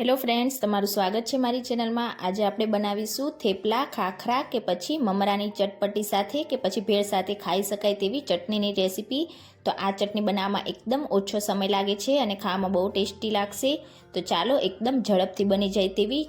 Hello friends તમારું સ્વાગત છે મારી ચેનલમાં આજે આપણે બનાવીશું થેપલા, ખાખરા કે પછી મમરાની ચટપટી સાથે કે પછી ભેળ સાથે ખાઈ શકાય તેવી ચટણીની રેસીપી. તો આ ચટણી બનાવવામાં એકદમ ઓછો સમય લાગે છે અને ખાવામાં બહુ ટેસ્ટી લાગશે. તો ચાલો એકદમ ઝડપથી બની જાય તેવી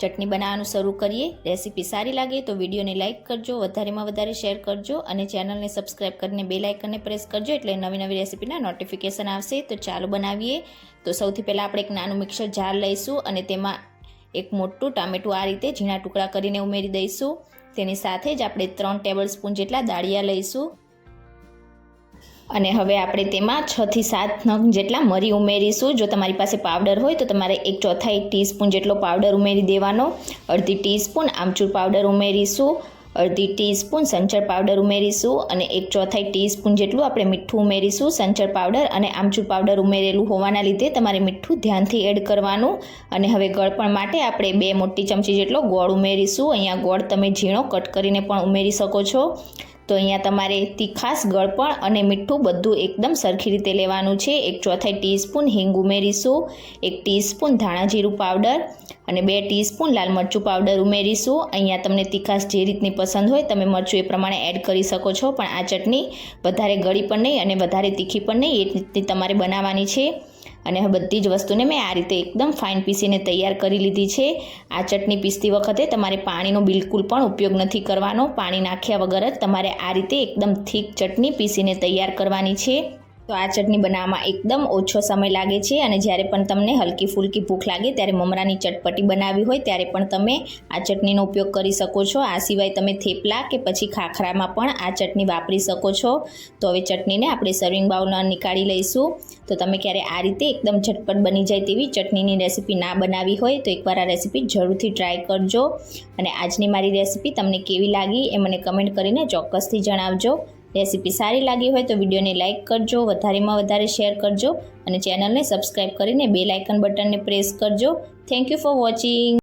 ચટણી બનાવવાનું શરૂ કરીએ, રેસીપી સારી લાગે તો વિડીયોને લાઇક કરજો, વધારેમાં વધારે શેર કરજો અને ચેનલને સબસ્ક્રાઈબ કરીને બે લાઇકનને પ્રેસ કરજો એટલે નવી નવી રેસીપીના નોટિફિકેશન આવશે. તો ચાલો બનાવીએ. તો સૌથી પહેલાં આપણે એક નાનું મિક્સર જાર લઈશું અને તેમાં એક મોટું ટામેટું આ રીતે ઝીણા ટુકડા કરીને ઉમેરી દઈશું. તેની સાથે જ આપણે ત્રણ ટેબલ સ્પૂન જેટલા દાળિયા લઈશું. અને હવે આપણે તેમાં છથી સાત નંગ જેટલા મરી ઉમેરીશું. જો તમારી પાસે પાવડર હોય તો તમારે એક ચોથાઈ ટીસ્પૂન જેટલો પાવડર ઉમેરી દેવાનો. અડધી ટીસ્પૂન આમચૂર પાવડર ઉમેરીશું. અડધી ટીસ્પૂન સંચર પાવડર ઉમેરીશું અને એક ચોથાઈ ટીસ્પૂન જેટલું આપણે મીઠું ઉમેરીશું. સંચર પાવડર અને આમચૂર પાવડર ઉમેરેલું હોવાના લીધે તમારે મીઠું ધ્યાનથી એડ કરવાનું. અને હવે ગળપણ માટે આપણે બે મોટી ચમચી જેટલો ગોળ ઉમેરીશું. અહીંયા ગોળ તમે ઝીણો કટ કરીને પણ ઉમેરી શકો છો. તો અહીંયા તમારે તીખાસ ગળપણ અને મીઠું બધું એકદમ સરખી રીતે લેવાનું છે. એક ચોથાઈ ટીસ્પૂન હિંગ ઉમેરીશું, એક ટીસ્પૂન ધાણા જીરું પાવડર અને બે ટીસ્પૂન લાલ મરચું પાવડર ઉમેરીશું. અહીંયા તમને તીખાસ જે રીતની પસંદ હોય તમે મરચું એ પ્રમાણે એડ કરી શકો છો, પણ આ ચટણી વધારે ગળી પણ નહીં અને વધારે તીખી પણ નહીં, એ રીતની તમારે બનાવવાની છે. અને બધી જ વસ્તુને મેં આ રીતે એકદમ ફાઇન પીસીને તૈયાર કરી લીધી છે. આ ચટણી પીસતી વખતે તમારે પાણીનો બિલકુલ પણ ઉપયોગ નથી કરવાનો. પાણી નાખ્યા વગર જ તમારે આ રીતે એકદમ થીક ચટણી પીસીને તૈયાર કરવાની છે. તો આ ચટણી બનાવવામાં એકદમ ઓછો સમય લાગે છે અને જ્યારે પણ તમને હલકી ફૂલકી ભૂખ લાગે ત્યારે મમરાની ચટપટી બનાવી હોય ત્યારે પણ તમે આ ચટણીનો ઉપયોગ કરી શકો છો. આ સિવાય તમે થેપલા કે પછી ખાખરામાં પણ આ ચટણી વાપરી શકો છો. તો હવે ચટણીને આપણે સર્વિંગ બાઉલમાં નીકાળી લઈશું. તો તમે ક્યારે આ રીતે એકદમ ઝટપટ બની જાય તેવી ચટણીની રેસીપી ના બનાવી હોય તો એકવાર આ રેસીપી જરૂરથી ટ્રાય કરજો. અને આજની મારી રેસીપી તમને કેવી લાગી એ મને કમેન્ટ કરીને ચોક્કસથી જણાવજો. રેસીપી સારી લાગી હોય તો વિડીયોને લાઇક કરજો, વધારેમાં વધારે શેર કરજો અને ચેનલને સબસ્ક્રાઈબ કરીને બે લાઇકન બટનને પ્રેસ કરજો. Thank you for watching